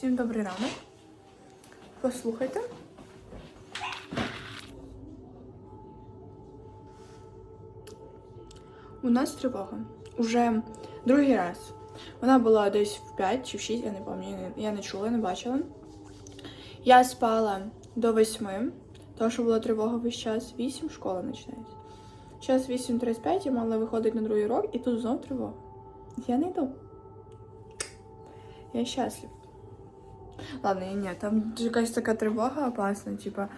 Всім добрий ранок. Послухайте. У нас тривога. Уже другий раз. Вона була десь в 5 чи в 6, я не пам'ятаю, я не чула, не бачила. Я спала до 8, тому що була тривога весь час. 8 школа починається. Зараз 8.35, я мала виходити на другий урок, і тут знов тривога. Я не йду. Я щаслив. Ладно, я ні, там якась така тривога опасна, типа,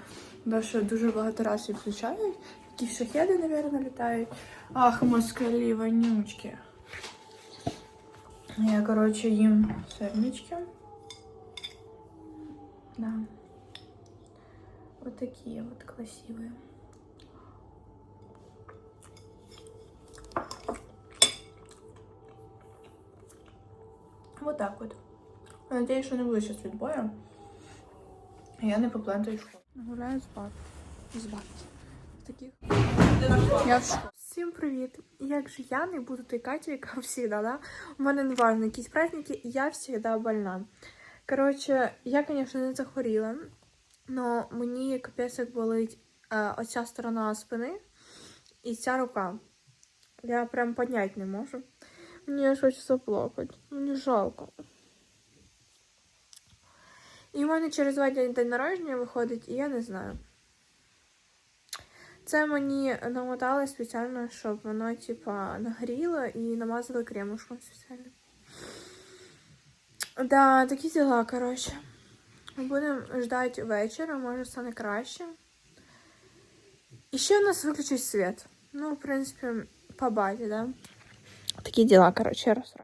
да, що дуже багато разів включають, якісь шахеди, мабуть, літають. Ах, москалі, вонючки. Я, короче, їм сырнички. Да. Вот такие вот красивые. Вот так вот. Надеюсь, що не буде зараз відбою. Я не поплентаю школу. Гуляю з баб. З бабки. Таких. Я в школі. Всім привіт! Як же я не буду той Катю, яка всегда, да? У мене не важно, якісь праздники, я всегда больна. Коротше, я, звісно, не захворіла, але мені капець як болить е, оця сторона спини і ця рука. Я прям підняти не можу. Мені аж хочеться заплакати. Мені жалко. І в мене через два дні день народження виходить, і я не знаю. Це мені намотали спеціально, щоб воно, типа, нагріло і намазали кремушком спеціально. Да, такі діла, коротше. Будемо ждати вечора, може стане краще. І ще у нас виключить світ. Ну, в принципі, по базі, да. Такі діла, коротше, раз.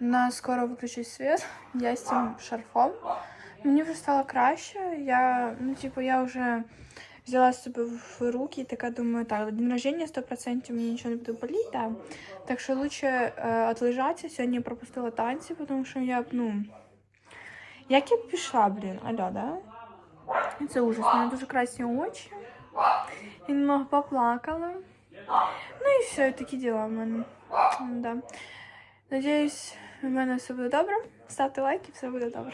У нас скоро виключить світ. Я з цим шарфом. Мені вже стало краще. Я, ну, типу, я вже взяла себе в руки і така думаю, так, день рождения 100% мені нічого не буде боліти, да. Так що лучше е, отлежатися. Сьогодні я пропустила танці, тому що я ну. Як я пішла, блін, алло, да? Це ужас, у мене дуже красні очі. І немного поплакала. Ну і все, такі діла в мене. Да. Надіюсь, в мене все буде добре. Ставте лайки, все буде добре.